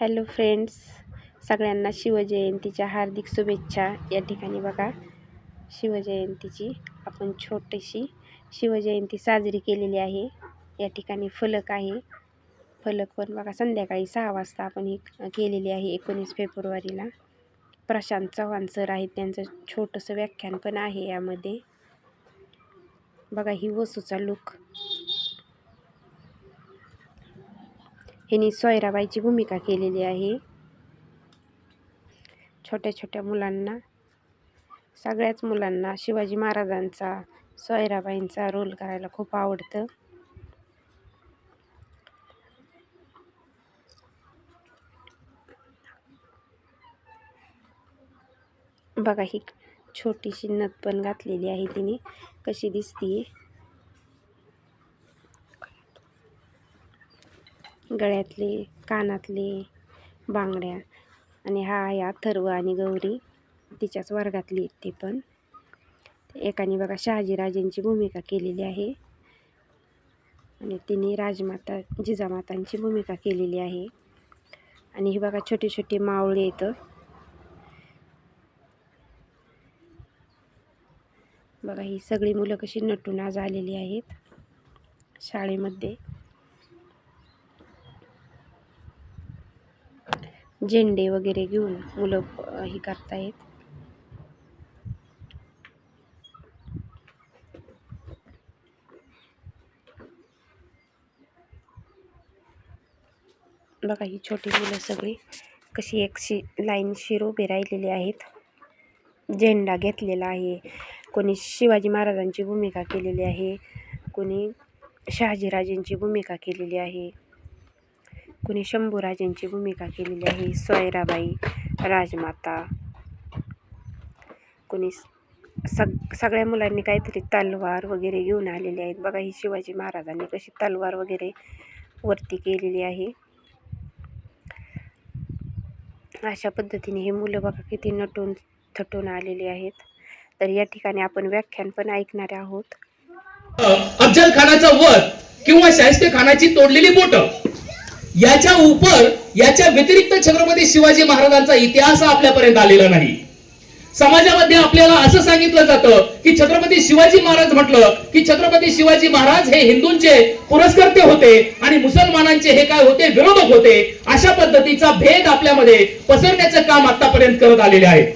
Hello friends सगळ्यांना शिवजयंतीच्या हार्दिक शुभेच्छा. या ठिकाणी बघा शिवजयंतीची आपण छोटीशी शिवजयंती साजरी केलेली आहे. या ठिकाणी फलक आहे. फलक पण बघा संध्याकाळी सहा वाजता आपण ही केलेली आहे एकोणीस फेब्रुवारीला. प्रशांत चव्हाण सर आहेत त्यांचं छोटंसं व्याख्यान पण आहे यामध्ये. बघा ही वसूचा लुक ह्यांनी सोयराबाईची भूमिका केलेली आहे. छोट्या छोट्या मुलांना सगळ्याच मुलांना शिवाजी महाराजांचा सोयराबाईंचा रोल करायला खूप आवडतं. बघा ही छोटीशी नथ पण घातलेली आहे तिने. कशी दिसतीये. गळ्यातले कानातले बांगड्या. आणि हा आहे अथर्व आणि गौरी. तिच्याच वर्गातली ती पण. एकाने बघा शहाजीराजेंची भूमिका केलेली आहे. आणि तिने राजमाता जिजामातांची भूमिका केलेली आहे. आणि ही बघा छोटे छोटे मावळे येतं बघा ही सगळी मुलं कशी नटून आज आलेली आहेत शाळेमध्ये. झेंडे वगैरे घेऊन मुलं हे करतायत. बघा ही छोटी मुलं सगळी कशी एक शि लाईन शिर उभे राहिलेली आहेत. झेंडा घेतलेला आहे. कोणी शिवाजी महाराजांची भूमिका केलेली आहे. कोणी शहाजीराजेंची भूमिका केलेली आहे. कुणी शंभूराजेंची भूमिका केलेली आहे. सोयराबाई राजमाता. कुणी सग सगळ्या मुलांनी काहीतरी तलवार वगैरे घेऊन आलेले आहेत. बघा ही शिवाजी महाराजांनी कशी तलवार वगैरे वरती केलेली आहे. अशा पद्धतीने हे मुलं बघा किती नटून थटून आलेली आहेत. तर या ठिकाणी आपण व्याख्यान पण ऐकणार आहोत. अफजल खानाचा वध किंवा शाहिस्ते खानाची तोडलेली बोट. याच्या उपर याच्या व्यतिरिक्त छत्रपती शिवाजी महाराजांचा इतिहास आपल्यापर्यंत आलेला नाही. समाजामध्ये आपल्याला असं सांगितलं जातं की छत्रपती शिवाजी महाराज म्हटलं की छत्रपती शिवाजी महाराज हे हिंदूंचे पुरस्कर्ते होते आणि मुसलमानांचे हे काय होते? विरोधक होते. अशा पद्धतीचा भेद आपल्यामध्ये पसरण्याचं काम आतापर्यंत करत आलेले आहे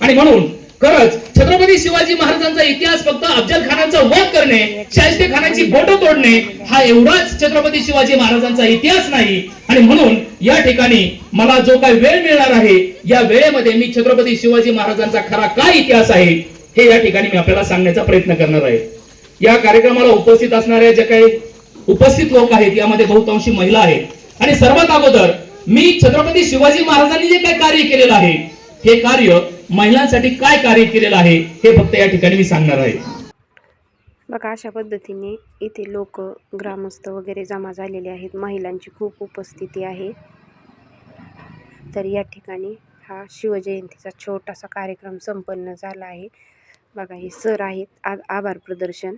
आणि म्हणून खरंच छत्रपती शिवाजी महाराजांचा इतिहास फक्त अफजल खानाचा वध करणे शाहिस्ते खानाची बोट तोडणे हा एवढाच छत्रपती शिवाजी महाराजांचा इतिहास नाही. आणि म्हणून या ठिकाणी मला जो काही वेळ मिळणार आहे या वेळेमध्ये मी छत्रपती शिवाजी महाराजांचा खरा काय इतिहास आहे हे या ठिकाणी मी आपल्याला सांगण्याचा प्रयत्न करणार आहे. या कार्यक्रमाला उपस्थित असणाऱ्या जे काही उपस्थित लोक आहेत यामध्ये बहुतांशी महिला आहेत. आणि सर्वात अगोदर मी छत्रपती शिवाजी महाराजांनी जे काही कार्य केलेलं आहे हे कार्य महिलांसाठी काय कार्य केलेलं आहे हे फक्त या ठिकाणी मी सांगणार आहे. बघा अशा पद्धतीने इथे लोक ग्रामस्थ वगैरे जमा झालेले आहेत. महिलांची खूप उपस्थिती आहे. तर या ठिकाणी हा शिवजयंतीचा छोटासा कार्यक्रम संपन्न झाला आहे. बघा हे सर आहेत. आ आभार प्रदर्शन.